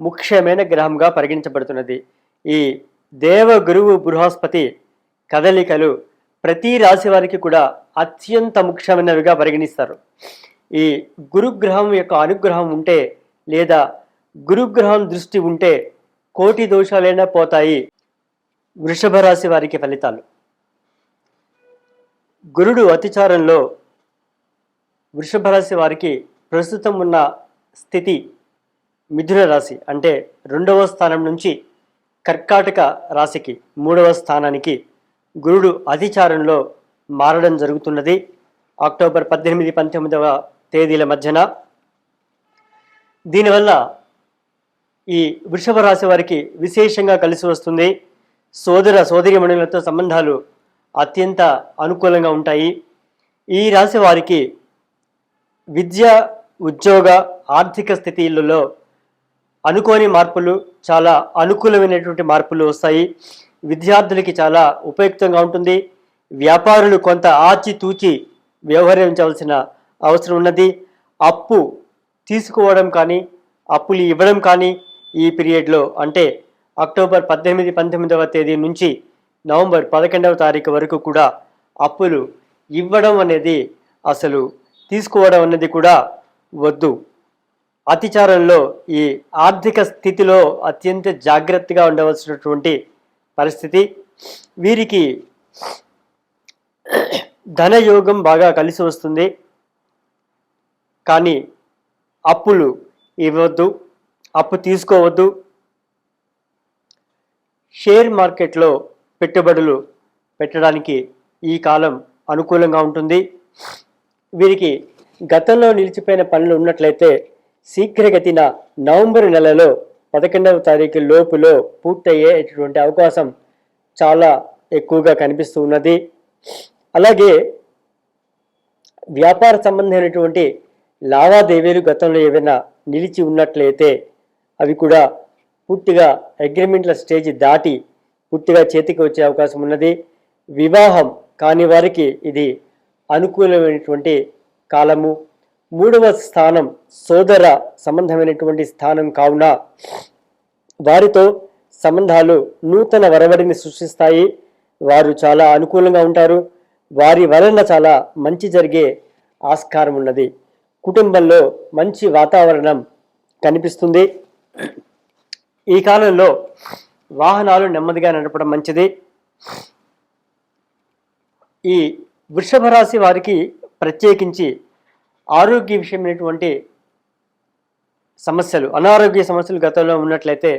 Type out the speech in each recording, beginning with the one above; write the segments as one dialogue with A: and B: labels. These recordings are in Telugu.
A: ముఖ్యమైన గ్రహంగా పరిగణించబడుతున్నది. ఈ దేవ గురువు బృహస్పతి కదలికలు ప్రతి రాశి వారికి కూడా అత్యంత ముఖ్యమైనవిగా పరిగణిస్తారు. ఈ గురుగ్రహం యొక్క అనుగ్రహం ఉంటే లేదా గురుగ్రహం దృష్టి ఉంటే కోటి దోషాలైనా పోతాయి వృషభ రాశి వారికి ఫలితాలు. గురుడు అతిచారంలో వృషభ రాశి వారికి ప్రస్తుతం ఉన్న స్థితి మిథున రాశి అంటే రెండవ స్థానం నుంచి కర్కాటక రాశికి మూడవ స్థానానికి గురుడు అధిచారంలో మారడం జరుగుతున్నది. అక్టోబర్ పద్దెనిమిది పంతొమ్మిదవ తేదీల మధ్యన. దీనివల్ల ఈ వృషభ రాశి వారికి విశేషంగా కలిసి వస్తుంది. సోదర సోదరిమణులతో సంబంధాలు అత్యంత అనుకూలంగా ఉంటాయి. ఈ రాశి వారికి విద్య ఉద్యోగ ఆర్థిక స్థితిలలో అనుకోని మార్పులు చాలా అనుకూలమైనటువంటి మార్పులు వస్తాయి. విద్యార్థులకి చాలా ఉపయుక్తంగా ఉంటుంది. వ్యాపారులు కొంత ఆచితూచి వ్యవహరించవలసిన అవసరం ఉన్నది. అప్పు తీసుకోవడం కానీ అప్పులు ఇవ్వడం కానీ ఈ పీరియడ్లో అంటే అక్టోబర్ పద్దెనిమిది పంతొమ్మిదవ తేదీ నుంచి నవంబర్ పదకొండవ తారీఖు వరకు కూడా అప్పులు ఇవ్వడం అనేది అసలు తీసుకోవడం అనేది కూడా వద్దు. అతిచారంలో ఈ ఆర్థిక స్థితిలో అత్యంత జాగ్రత్తగా ఉండవలసినటువంటి పరిస్థితి. వీరికి ధనయోగం బాగా కలిసి వస్తుంది. కానీ అప్పులు ఇవ్వద్దు అప్పు తీసుకోవద్దు. షేర్ మార్కెట్లో పెట్టుబడులు పెట్టడానికి ఈ కాలం అనుకూలంగా ఉంటుంది. వీరికి గతంలో నిలిచిపోయిన పనులు ఉన్నట్లయితే శీఘ్రగతిన నవంబర్ నెలలో పదకొండవ తారీఖు లోపులో పూర్తయ్యేటువంటి అవకాశం చాలా ఎక్కువగా కనిపిస్తూ ఉన్నది. అలాగే వ్యాపార సంబంధమైనటువంటి లావాదేవీలు గతంలో ఏవైనా నిలిచి ఉన్నట్లయితే అవి కూడా పూర్తిగా అగ్రిమెంట్ల స్టేజ్ దాటి పూర్తిగా చేతికి వచ్చే అవకాశం ఉన్నది. వివాహం కాని వారికి ఇది అనుకూలమైనటువంటి కాలము. మూడవ స్థానం సోదర సంబంధమైనటువంటి స్థానం కావున వారితో సంబంధాలు నూతన వరవడిని సృష్టిస్తాయి. వారు చాలా అనుకూలంగా ఉంటారు. వారి వలన చాలా మంచి జరిగే ఆస్కారం ఉన్నది. కుటుంబంలో మంచి వాతావరణం కనిపిస్తుంది. ఈ కాలంలో వాహనాలు నెమ్మదిగా నడపడం మంచిది. ఈ వృషభ రాశి వారికి ప్రత్యేకించి ఆరోగ్య విషయమైనటువంటి సమస్యలు అనారోగ్య సమస్యలు గతంలో ఉన్నట్లయితే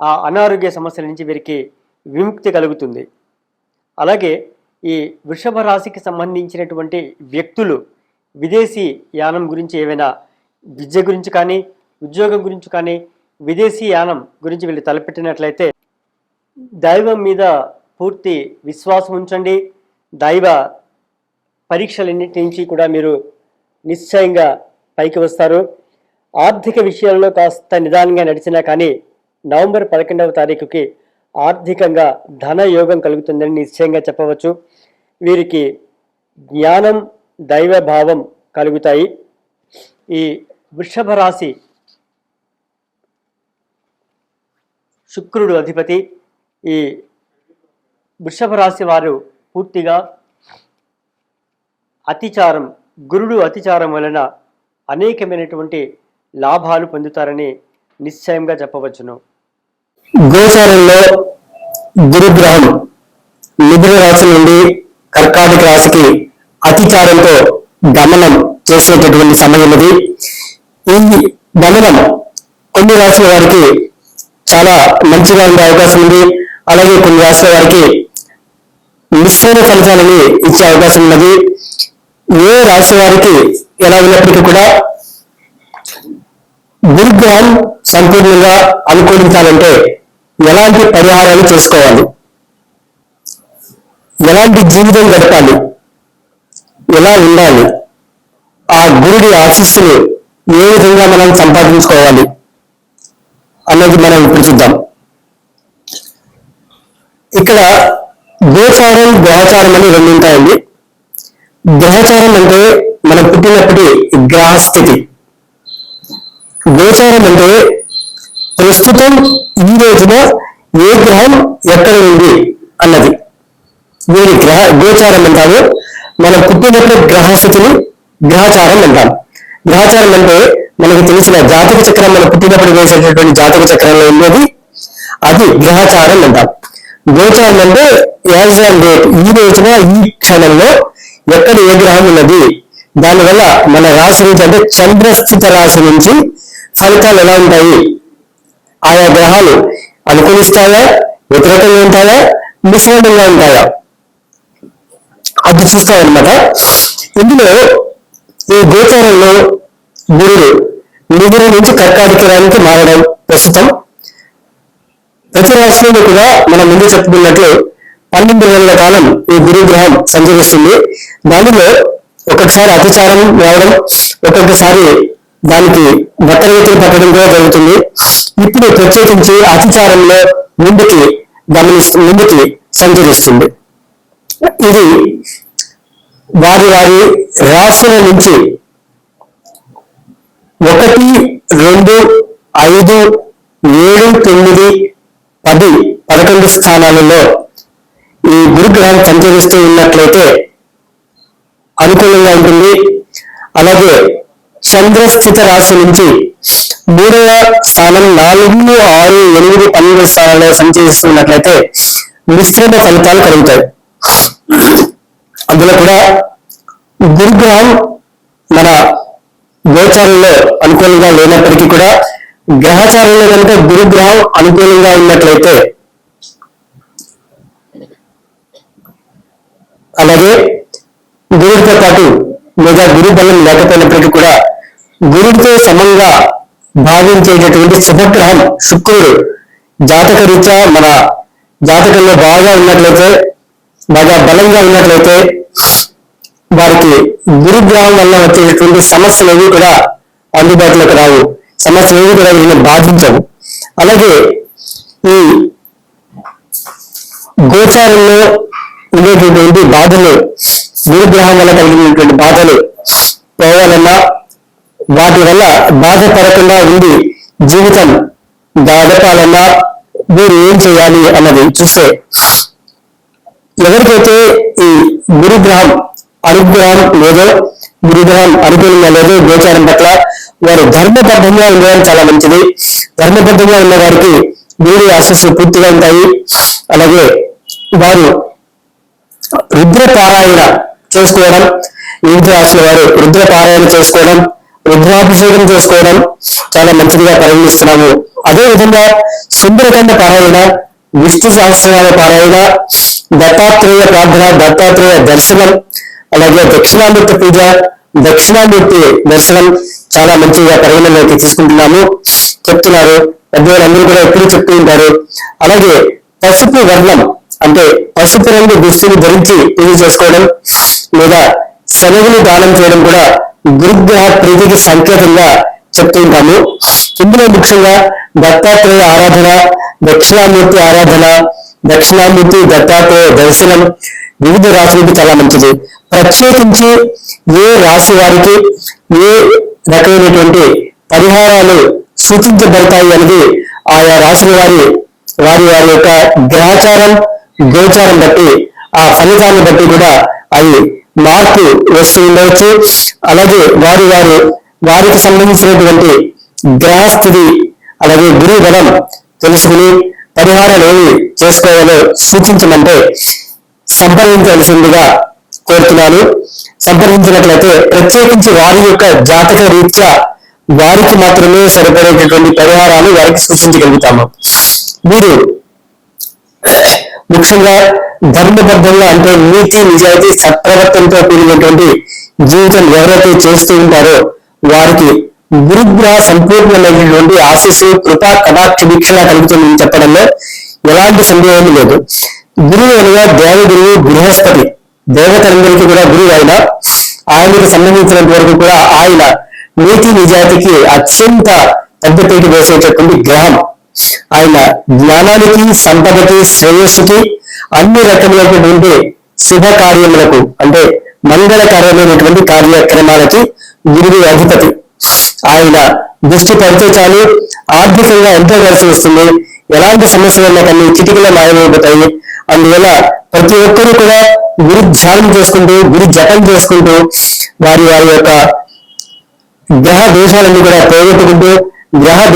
A: ఆ అనారోగ్య సమస్యల నుంచి వీరికి విముక్తి కలుగుతుంది. అలాగే ఈ వృషభ రాశికి సంబంధించినటువంటి వ్యక్తులు విదేశీ యానం గురించి ఏవైనా విద్య గురించి కానీ ఉద్యోగం గురించి కానీ విదేశీ యానం గురించి వీళ్ళు తలపెట్టినట్లయితే దైవం మీద పూర్తి విశ్వాసం ఉంచండి. దైవ పరీక్షలన్నిటి నుంచి కూడా మీరు నిశ్చయంగా పైకి వస్తారు. ఆర్థిక విషయాల్లో కాస్త నిదానంగా నడిచినా కానీ నవంబర్ పదకొండవ తారీఖుకి ఆర్థికంగా ధన యోగం కలుగుతుందని నిశ్చయంగా చెప్పవచ్చు. వీరికి జ్ఞానం దైవభావం కలుగుతాయి. ఈ వృషభ రాశి శుక్రుడు అధిపతి. ఈ వృషభ రాశి వారు పూర్తిగా అతిచారం గురుడు అతిచారం వలన అనేకమైనటువంటి లాభాలు పొందుతారని నిశ్చయంగా చెప్పవచ్చును.
B: గోచారంలో గురుగ్రహం మిథున రాశి నుండి కర్కాటక రాశికి అతిచారంతో గమనం చేసేటటువంటి సమయం ఇది. ఈ గమనం కొన్ని రాశుల వారికి చాలా మంచిగా ఉండే అవకాశం ఉంది. అలాగే కొన్ని రాశుల వారికి మిశ్రమ ఫలితాలని ఇచ్చే అవకాశం ఉన్నది. ఏ రాశి వారికి ఎలా ఉన్నప్పటికీ కూడా దుర్గ్రహం సంపూర్ణంగా అనుకూలించాలంటే ఎలాంటి పరిహారాలు చేసుకోవాలి? ఎలాంటి జీవితం గడపాలి? ఎలా ఉండాలి? ఆ గురుడి ఆశీస్సులు ఏ విధంగా మనం సంపాదించుకోవాలి? అన్నది మనం ఇప్పుడు చూద్దాం. ఇక్కడ గోచారం గ్రహచారం అని రెండు ఉంటాయండి. గ్రహచారం అంటే మనం పుట్టినప్పటి గ్రహస్థితి. గోచారం అంటే ప్రస్తుతం ఈ రోజున ఏ గ్రహం ఎక్కడ ఉంది అన్నది. దీని గ్రహ గోచారం అంటాము మనం పుట్టినప్పుడు గ్రహస్థితిని గ్రహచారం అంటాం. గ్రహచారం అంటే మనకు తెలిసిన జాతక చక్రం మనం పుట్టినప్పుడు వేసేటటువంటి జాతక చక్రంలో ఉన్నది అది గ్రహచారం అంటాం. గోచారం అంటే యాజ్ ఆన్ డేట్ ఈ రోజున ఈ క్షణంలో ఎక్కడ ఏ గ్రహం ఉన్నది? దానివల్ల మన రాశి నుంచి అంటే చంద్రస్థిత రాశి నుంచి ఫలితాలు ఎలా ఉంటాయి? ఆయా గ్రహాలు అనుకూలిస్తాయా? వ్యతిరేకంగా ఉంటాయా? మిశ్రమంగా ఉంటాయా? అది చూస్తామన్నమాట. ఇందులో ఈ గోచారంలో గురుడు మిగురు నుంచి కర్కాటకరానికి మారడం ప్రస్తుతం. ప్రతి రాశిలో కూడా మనం ముందు చెప్పుకున్నట్లు పన్నెండు వేల కాలం ఈ గురుగ్రహం సంచరిస్తుంది. దానిలో ఒక్కొక్కసారి అతిచారం రావడం ఒక్కొక్కసారి దానికి వక్రగతిని పట్టడం కూడా జరుగుతుంది. ఇప్పుడు ప్రత్యేకించి అతిచారంలో ముందుకి గమనిస్తూ ముందుకి సంచరిస్తుంది. ఇది వారి వారి రాశుల నుంచి ఒకటి రెండు ఐదు ఏడు తొమ్మిది పది పదకొండు స్థానాలలో ఈ గురుగ్రహం సంచరిస్తూ ఉన్నట్లయితే అనుకూలంగా ఉంటుంది. అలాగే చంద్రస్థిత రాశి నుంచి మూడవ స్థానం నాలుగు ఆరు ఎనిమిది పన్నెండు స్థానాల్లో సంచరిస్తున్నట్లయితే మిశ్రమ ఫలితాలు కలుగుతాయి. అందులో కూడా గురుగ్రహం మన గోచారంలో అనుకూలంగా లేనప్పటికీ కూడా గ్రహచారంలో కనుక గురుగ్రహం అనుకూలంగా ఉన్నట్లయితే అలాగే గురుడితో పాటు లేదా గురు బలం లేకపోయినప్పటికీ కూడా గురుడితో సమంగా భావించేటటువంటి శుభగ్రహం శుక్రుడు. జాతక రీత్యా మన జాతకంలో బాగా ఉన్నట్లయితే బాగా బలంగా ఉన్నట్లయితే వారికి గురుగ్రహం వల్ల వచ్చేటటువంటి సమస్యలు ఏవి కూడా అందుబాటులోకి రావు. సమస్యలు ఏవి కూడా వీళ్ళని బాధించవు. అలాగే ఈ గోచారంలో ఉండేటటువంటి బాధలు గురుగ్రహం వల్ల కలిగినటువంటి బాధలు పోవాలన్నా వాటి వల్ల బాధపడకుండా ఉండి జీవితం గడపాలన్నా మీరు ఏం చేయాలి అన్నది చూస్తే ఎవరికైతే ఈ గురుగ్రహం అనుగ్రహం లేదో గురుగ్రహం అనుకూలంగా లేదో గోచారం పట్ల వారు ధర్మబద్ధంగా ఉండడం చాలా మంచిది. ధర్మబద్ధంగా ఉన్న వారికి గురుడి ఆశస్సులు పూర్తిగా ఉంటాయి. అలాగే వారు రుద్రపారాయణ చేసుకోవడం వివిధ రాశుల వారు రుద్రపారాయణ చేసుకోవడం రుద్రాభిషేకం చేసుకోవడం చాలా మంచిదిగా పరిగణిస్తున్నాము. అదే విధంగా సుందరకాండ పారాయణ విష్ణు సహస్రనామ పారాయణ దత్తాత్రేయ ప్రార్థన దత్తాత్రేయ దర్శనం అలాగే దక్షిణామూర్తి పూజ దక్షిణామూర్తి దర్శనం చాలా మంచిగా పరిగణలోకి తీసుకుంటున్నాము. చెప్తున్నారు. పెద్దవాళ్ళందరూ కూడా ఎప్పుడు చెప్తూ ఉంటారు. అలాగే పసుపు వర్ణం అంటే పసుపు రంగు దుస్తులు ధరించి పూజ చేసుకోవడం లేదా శనగలు దానం చేయడం కూడా గురుగ్రహ ప్రీతికి సంకేతంగా చెప్తూ ఉంటాము. ఇందులో ముఖ్యంగా దత్తాత్రేయ ఆరాధన దక్షిణామూర్తి ఆరాధన దక్షిణామూర్తి దత్తాత్రేయ దర్శనం వివిధ రాశులకు చాలా మంచిది. ప్రత్యేకించి ఏ రాశి వారికి ఏ రకమైనటువంటి పరిహారాలు సూచించబడతాయి అనేది ఆయా రాశుల వారి వారి వారి యొక్క గ్రహచారం గోచారం బట్టి ఆ ఫలితాన్ని బట్టి కూడా అవి మార్పు వస్తూ ఉండవచ్చు. అలాగే వారి వారు వారికి సంబంధించినటువంటి గ్రహస్థితి అలాగే గురు బలం తెలుసుకుని పరిహారాలు ఏమి చేసుకోవాలో సూచించమంటే సంప్రదించవలసిందిగా కోరుతున్నాను. సంప్రదించినట్లయితే ప్రత్యేకించి వారి యొక్క జాతక రీత్యా వారికి మాత్రమే సరిపడేటటువంటి పరిహారాలు వారికి సూచించగలుగుతాము. మీరు ముఖ్యంగా ధర్మబద్ధంగా అంటే నీతి నిజాయితీ సత్ప్రవర్తనతో కూడినటువంటి జీవితం ఎవరైతే చేస్తూ ఉంటారో వారికి గురుగ్రహ సంపూర్ణమైనటువంటి ఆశీస్సు కృపా కటాక్ష వీక్షణ కలుగుతుందని చెప్పడంలో ఎలాంటి సందేహం లేదు. గురువు అనగా దేవగురువు బృహస్పతి. దేవతలందరికీ కూడా గురువు ఆయన. ఆయనకు సంబంధించినంత వరకు కూడా ఆయన నీతి నిజాతికి అత్యంత పెద్దపేట వేసేటటువంటి గ్రహం. ఆయన జ్ఞానానికి సంపదకి శ్రేయస్సుకి అన్ని రకములైనటువంటి శుభ కార్యములకు అంటే మంగళకరమైనటువంటి కార్యక్రమాలకి గురువు అధిపతి. ఆయన దృష్టి పడితే చాలు ఆర్థికంగా ఎంతో కలిసి వస్తుంది. ఎలాంటి సమస్యలు కానీ చిటికలో మాయమైపోతాయి. అందువల్ల ప్రతి ఒక్కరూ కూడా గురు ధ్యానం చేసుకుంటూ గురు జపం చేసుకుంటూ వారి వారి యొక్క గ్రహ దోషాలన్నీ కూడా పోగొట్టుకుంటూ గ్రహ